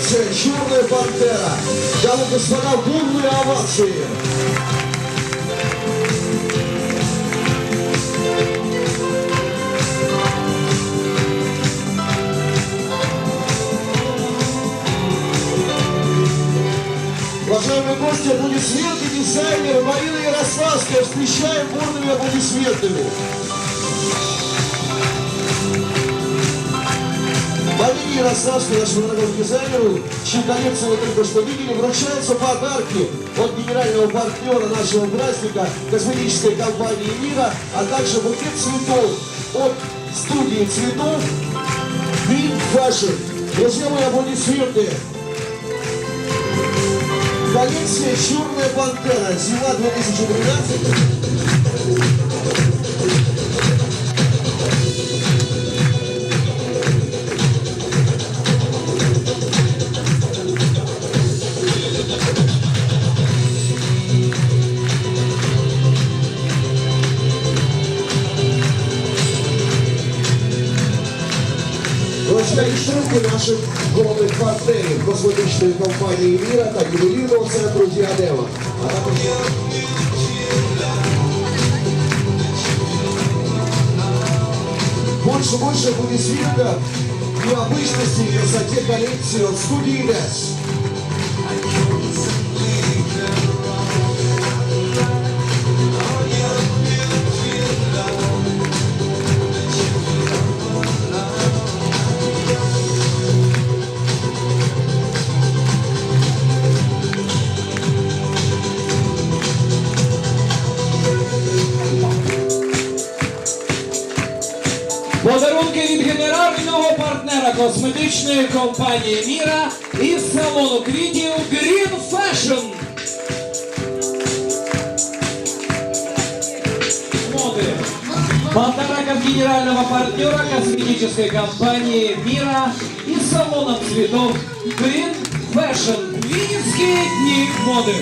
Коллекция «Черная пантера». Дамы и господа, бурные овации. Уважаемые гости, аплодисменты дизайнера Марина Ярославская. Встречаем бурными аплодисментами. Марине Ярославской, нашему дорогому дизайнеру, чью коллекцию вы только что видели, вручаются подарки от генерального партнера нашего праздника, косметической компании «Мира», а также букет цветов от студии цветов Green Fashion. Друзья мои, аплодисменты. Коллекция «Черная пантера», зима 2013. Вручались руки наших главных партнерів косметичної компанії «Міра» та ювелірного центру «Діадема». А також больше, больше аплодисментов необычности и красоте коллекции от студии «Дес». Подарунки від генерального партнера косметичної компанії Міра із салону квітів Green Fashion. Моды. Подарок от генерального партнера косметической компании Мира из салона цветов Green Fashion. Винницкие дни моды.